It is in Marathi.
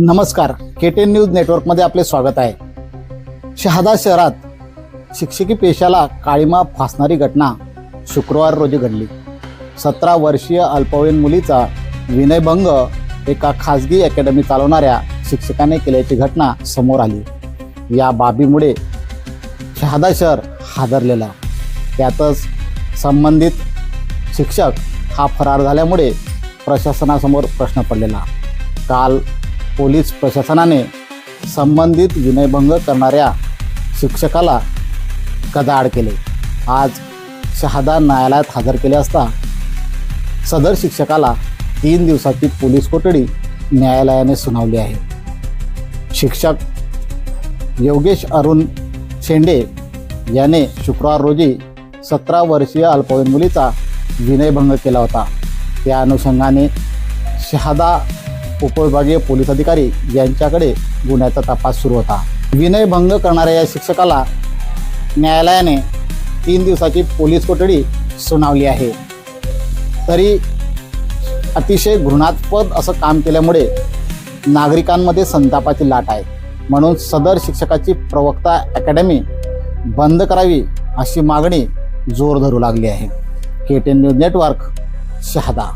नमस्कार. के टेन न्यूज नेटवर्कमध्ये आपले स्वागत आहे. शहादा शहरात शिक्षकी पेशाला काळीमा फासणारी घटना शुक्रवार रोजी घडली. सतरा वर्षीय अल्पवयीन मुलीचा विनयभंग एका खासगी अकॅडमी चालवणाऱ्या शिक्षकाने केल्याची घटना समोर आली. या बाबीमुळे शहादा शहर हादरलेला. त्यातच संबंधित शिक्षक हा फरार झाल्यामुळे प्रशासनासमोर प्रश्न पडलेला. काल पोलीस प्रशासनाने संबंधित विनयभंग करणाऱ्या शिक्षकाला गदाआड केले. आज शहादा न्यायालयात हजर केले असता सदर शिक्षकाला तीन दिवसाची पोलीस कोठडी न्यायालयाने सुनावली आहे. शिक्षक योगेश अरुण शेंडे याने शुक्रवार रोजी सतरा वर्षीय अल्पवयीन मुलीचा विनयभंग केला होता. त्या अनुषंगाने शहादा उपविभागीय पोलीस अधिकारी यांच्याकडे गुन्ह्याचा तपास सुरू होता. विनयभंग करणाऱ्या या शिक्षकाला न्यायालयाने तीन दिवसाची पोलीस कोठडी सुनावली आहे. तरी अतिशय घृणास्पद असं काम केल्यामुळे नागरिकांमध्ये संतापाची लाट आहे. म्हणून सदर शिक्षकाची प्रवक्ता अकॅडमी बंद करावी अशी मागणी जोर धरू लागली आहे. K T news network Shahada.